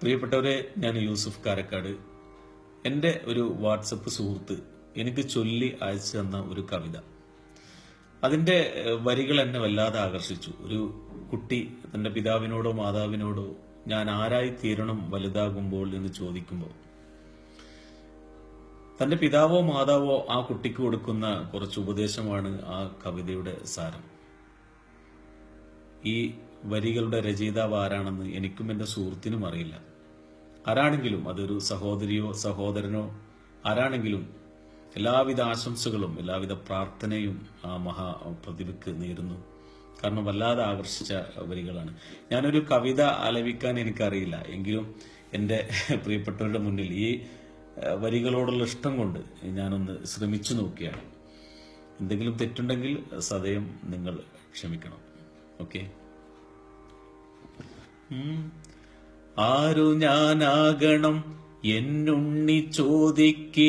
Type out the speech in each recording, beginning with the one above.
പ്രിയപ്പെട്ടവരെ ഞാൻ യൂസുഫ് കാരക്കാട്. എന്റെ ഒരു വാട്സപ്പ് സുഹൃത്ത് എനിക്ക് ചൊല്ലി അയച്ചു തന്ന ഒരു കവിത. അതിന്റെ വരികൾ എന്നെ വല്ലാതെ ആകർഷിച്ചു. ഒരു കുട്ടി തന്റെ പിതാവിനോടോ മാതാവിനോടോ ഞാൻ ആരായി തീരണം വലുതാകുമ്പോൾ എന്ന് ചോദിക്കുമ്പോൾ തന്റെ പിതാവോ മാതാവോ ആ കുട്ടിക്ക് കൊടുക്കുന്ന കുറച്ച് ഉപദേശമാണ് ആ കവിതയുടെ സാരം. ഈ വരികളുടെ രചയിതാവ് ആരാണെന്ന് എനിക്കും എന്റെ സുഹൃത്തിനും അറിയില്ല. ആരാണെങ്കിലും അതൊരു സഹോദരിയോ സഹോദരനോ ആരാണെങ്കിലും എല്ലാവിധ ആശംസകളും എല്ലാവിധ പ്രാർത്ഥനയും ആ മഹാ പ്രതിഭയ്ക്ക് നേരുന്നു. കാരണം വല്ലാതെ ആകർഷിച്ച വരികളാണ്. ഞാനൊരു കവിത ആലപിക്കാൻ എനിക്കറിയില്ല. എങ്കിലും എന്റെ പ്രിയപ്പെട്ടവരുടെ മുന്നിൽ ഈ വരികളോടുള്ള ഇഷ്ടം കൊണ്ട് ഞാനൊന്ന് ശ്രമിച്ചു നോക്കിയാണ്. എന്തെങ്കിലും തെറ്റുണ്ടെങ്കിൽ സദയം നിങ്ങൾ ക്ഷമിക്കണം. ഓക്കെ ആരു ഞാനാകണം എന്നുണ്ണി ചോദിക്കിലാരാകിലും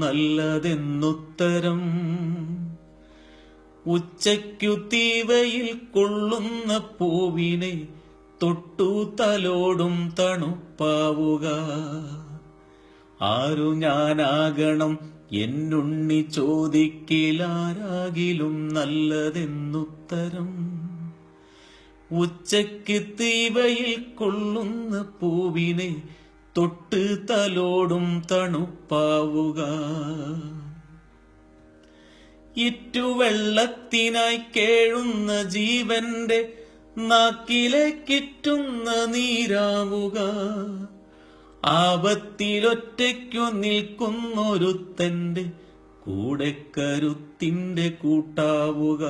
നല്ലതെന്നുത്തരം. ഉച്ചയ്ക്കു തീവയിൽ കൊള്ളുന്ന പൂവിനെ തൊട്ടു തലോടും തണുപ്പാവുക. ആരു ഞാനാകണം എന്നുണ്ണി ചോദിക്കിലാരാകിലും നല്ലതെന്നുത്തരം. ഉച്ചയ്ക്ക് തീവയിൽ കൊള്ളുന്ന പൂവിനെ തൊട്ട് തലോടും തണുപ്പാവുക. ഇറ്റുവെള്ളത്തിനായി കേഴുന്ന ജീവന്റെ നാക്കിലേക്കിറ്റുന്ന നീരാവുക. ആപത്തിലൊറ്റയ്ക്കു നിൽക്കുന്നൊരുത്തന്റെ കൂടെ കരുത്തിന്റെ കൂട്ടാവുക.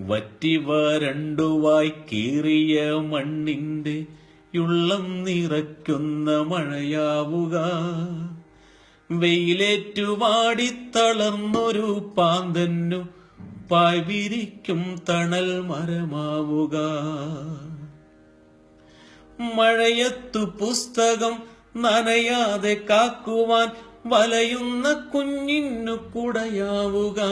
വറ്റിവ വരണ്ടുവായി കീറിയ മണ്ണിന്റെ യുള്ളം നിറയ്ക്കുന്ന മഴയാവുക. വെയിലേറ്റുവാടി തളർന്നൊരു പാന്തന്നു പവിരിക്കും തണൽ മരമാവുക. മഴയത്തു പുസ്തകം നനയാതെ കാക്കുവാൻ വലയുന്ന കുഞ്ഞിന്നു കുടയാവുക.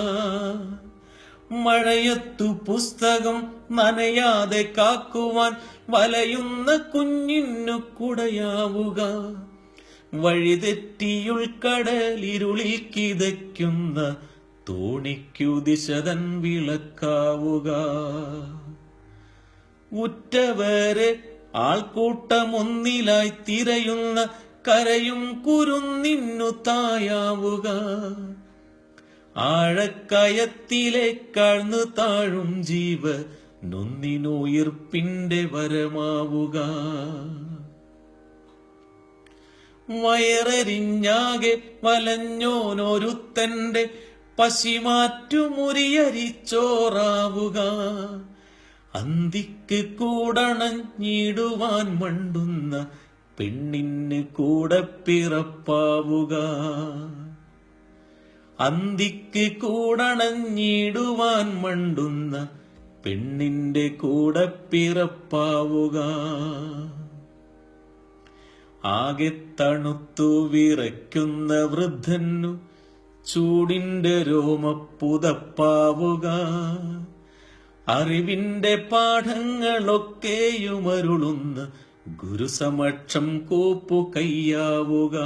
മഴയത്തു പുസ്തകം നനയാതെ കാക്കുവാൻ വലയുന്ന കുഞ്ഞിന്നു കുടയാവുക. വഴിതെറ്റിയുൾക്കടലിരുളിൽ കിതയ്ക്കുന്ന തോണിക്കു ദിശതൻ വിളക്കാവുക. ഉറ്റവരെ ആൾക്കൂട്ടമൊന്നിലായി തിരയുന്ന കരയും കുരുന്നിന്നു തായാവുക. ആഴക്കയത്തിലേക്കാഴ്ന്നു താഴും ജീവ നൊന്നിനുയിർപ്പിന്റെ വരമാവുക. വയറരിഞ്ഞാകെ വലഞ്ഞോനൊരുത്തന്റെ പശിമാറ്റുമുറിയരിച്ചോറാവുക അന്തിക്ക് കൂടണഞ്ഞിടുവാൻ മണ്ടുന്ന പെണ്ണിന് കൂടെ പിറപ്പാവുക. അന്തിക്ക് കൂടണഞ്ഞിടുവാൻ മണ്ടുന്ന പെണ്ണിന്റെ കൂടെ പിറപ്പാവുക. ആകെ തണുത്തു വിറയ്ക്കുന്ന വൃദ്ധനു ചൂടിന്റെ രോമപ്പുതപ്പാവുക. അറിവിന്റെ പാഠങ്ങളൊക്കെയുമരുളുന്ന ഗുരുസമക്ഷം കൂപ്പു കയ്യാവുക.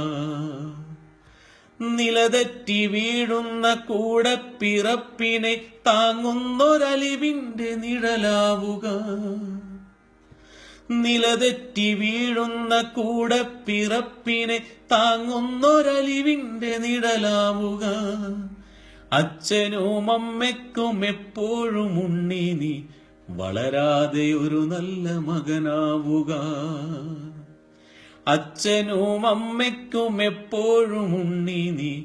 നിലതെറ്റി വീഴുന്ന കൂടപ്പിറപ്പിനെ താങ്ങുന്നൊരലിവിന്റെ നിഴലാവുക. നിലതെറ്റി വീഴുന്ന കൂടപ്പിറപ്പിനെ താങ്ങുന്നൊരലിവിന്റെ നിഴലാവുക. അച്ഛനും അമ്മയ്ക്കും എപ്പോഴും ഉണ്ണി നീ വളരാതെ ഒരു നല്ല മകനാവുക. അച്ഛനും അമ്മയ്ക്കും എപ്പോഴും ഉണ്ണി നീ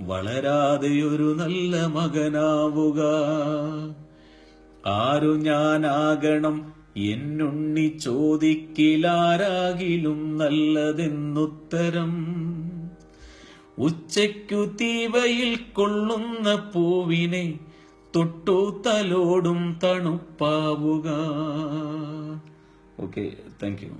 വളരാതെ ഒരു നല്ല മകനാവുക. ആരു ഞാനാകണം എന്നുണ്ണി ചോദിക്കിലാരാകിലും നല്ലതെന്നുത്തരം. ഉച്ചയ്ക്കു തീവയിൽ കൊള്ളുന്ന പൂവിനെ തൊട്ടു തലോടും തണുപ്പാവുക. Okay thank you